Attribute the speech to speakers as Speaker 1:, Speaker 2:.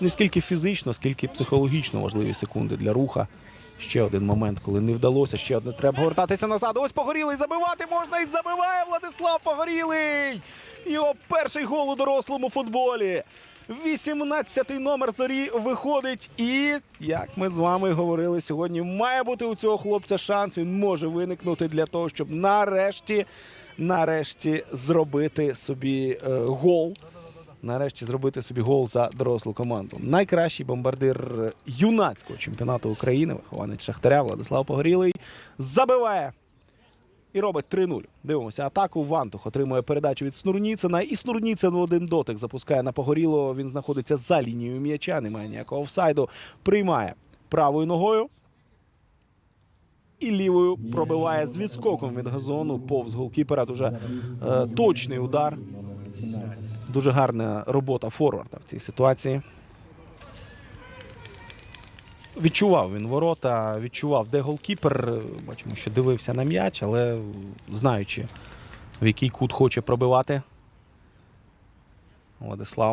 Speaker 1: не скільки фізично, скільки психологічно важливі секунди для руха. Ще один момент, коли не вдалося, ще одне треба повертатися назад. Ось погорілий забивати можна і забиває Владислав Погорілий. Його перший гол у дорослому футболі. 18-й номер зорі виходить. І як ми з вами говорили сьогодні, має бути у цього хлопця шанс. Він може виникнути для того, щоб нарешті, нарешті зробити собі е, гол. Нарешті зробити собі гол за дорослу команду. Найкращий бомбардир юнацького чемпіонату України, вихованець Шахтаря Владислав Погорілий, забиває і робить 3-0. Дивимося атаку. Вантух отримує передачу від Снурніцина. І Снурніцин один дотик запускає на Погорілого. Він знаходиться за лінією м'яча, немає ніякого офсайду. Приймає правою ногою. І лівою пробиває з відскоком від газону повз голкіпера. Дуже е, точний удар. Дуже гарна робота форварда в цій ситуації. Відчував він ворота, відчував, де голкіпер. Бачимо, що дивився на м'яч, але знаючи, в який кут хоче пробивати Владислав.